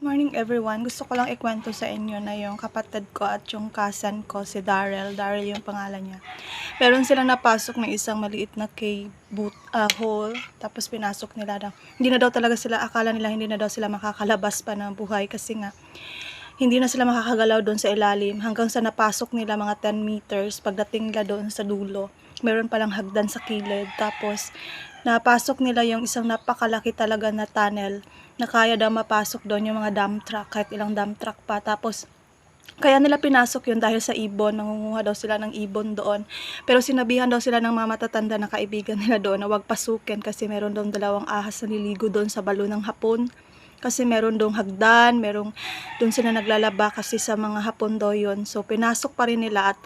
Morning everyone. Gusto ko lang ikwento sa inyo na yung kapatid ko at yung cousin ko, si Daryl. Daryl yung pangalan niya. Meron silang napasok ng isang maliit na cave boot, ah, hole. Tapos pinasok nila daw. Hindi na daw talaga sila, akala nila hindi na daw sila makakalabas pa ng buhay kasi nga hindi na sila makakagalaw doon sa ilalim hanggang sa napasok nila mga 10 meters pagdating nila doon sa dulo meron palang hagdan sa kilid tapos napasok nila yung isang napakalaki talaga na tunnel na kaya daw mapasok doon yung mga dump truck kahit ilang dump truck pa tapos kaya nila pinasok yun dahil sa ibon, nangunguha daw sila ng ibon doon. Pero sinabihan daw sila ng mga matatanda na kaibigan nila doon na wag pasukin kasi meron daw dalawang ahas na liligo doon sa balo ng hapon. Kasi meron doong hagdan, merong doon sila naglalaba kasi sa mga hapon daw yun. So pinasok pa rin nila at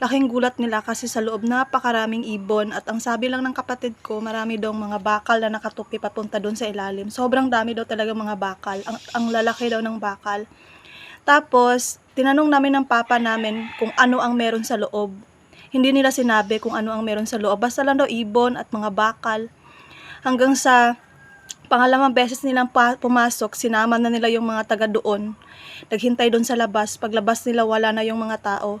laking gulat nila kasi sa loob napakaraming ibon at ang sabi lang ng kapatid ko marami daw mga bakal na nakatupi papunta doon sa ilalim. Sobrang dami daw talaga mga bakal. Ang, ang lalaki daw ng bakal. Tapos, tinanong namin ng papa namin kung ano ang meron sa loob. Hindi nila sinabi kung ano ang meron sa loob. Basta lang daw ibon at mga bakal. Hanggang sa pangalawang beses nilang pumasok, sinama na nila yung mga taga doon. Naghintay doon sa labas. Paglabas nila, wala na yung mga tao.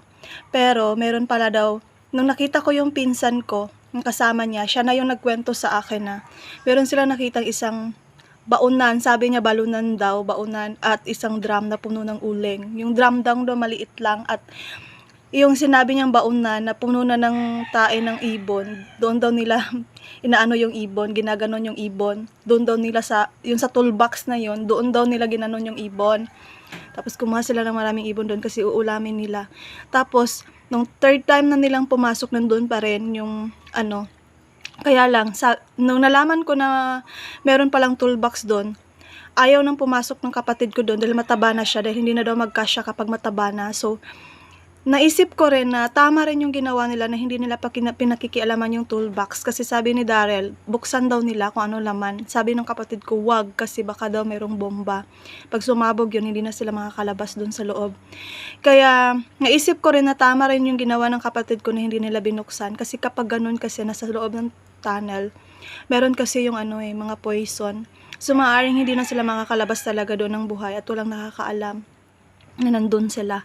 Pero, meron pala daw, nung nakita ko yung pinsan ko, yung kasama niya, siya na yung nagkwento sa akin na meron sila nakitang isang baunan, sabi niya balunan daw, baunan at isang drum na puno ng uling. Yung drum daw daw maliit lang at yung sinabi niyang baunan na puno na ng tae ng ibon, doon daw nila inaano yung ibon, ginaganon yung ibon. Doon daw nila sa, yung sa toolbox na yun, doon daw nila ginanon yung ibon. Tapos kumuha sila ng maraming ibon doon kasi uulamin nila. Tapos, nung third time na nilang pumasok, nandun pa rin yung ano, kaya lang, sa, nung nalaman ko na meron palang toolbox doon, ayaw nang pumasok ng kapatid ko doon dahil mataba na siya dahil hindi na daw magkasya kapag mataba na. So, naisip ko rin na tama rin yung ginawa nila na hindi nila pinakikialaman yung toolbox kasi sabi ni Darrell, buksan daw nila kung ano laman. Sabi ng kapatid ko, wag kasi baka daw merong bomba. Pag sumabog yun, hindi na sila makakalabas doon sa loob. Kaya, naisip ko rin na tama rin yung ginawa ng kapatid ko na hindi nila binuksan kasi kapag ganun kasi nasa loob ng tunnel, meron kasi yung ano eh, mga poison. So, maaaring hindi na sila makakalabas talaga doon ng buhay at walang nakakaalam na nandun sila.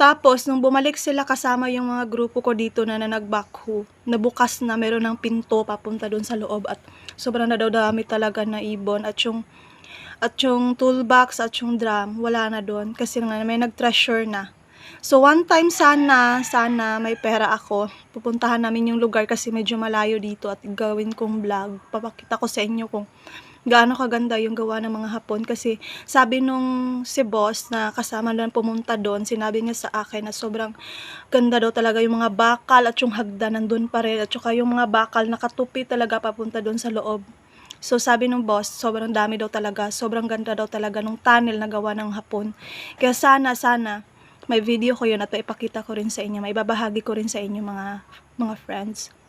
Tapos, nung bumalik sila kasama yung mga grupo ko dito na, na nag-backho, nabukas na meron ng pinto papunta doon sa loob at sobrang na daw dami talaga na ibon at yung at yung toolbox at yung drum, wala na doon kasi nga may nag-treasure na. So, one time sana, sana may pera ako. Pupuntahan namin yung lugar kasi medyo malayo dito at gawin kong vlog. Papakita ko sa inyo kung gaano kaganda yung gawa ng mga Hapon kasi sabi nung si boss na kasama lang pumunta doon, sinabi niya sa akin na sobrang ganda daw talaga yung mga bakal at yung hagdan nandun pa rin at saka yung mga bakal nakatupi talaga papunta doon sa loob. So sabi nung boss, sobrang dami daw talaga, sobrang ganda daw talaga nung tunnel na gawa ng Hapon. Kaya sana, sana, may video ko yun at maipakita ko rin sa inyo, may babahagi ko rin sa inyo mga mga friends.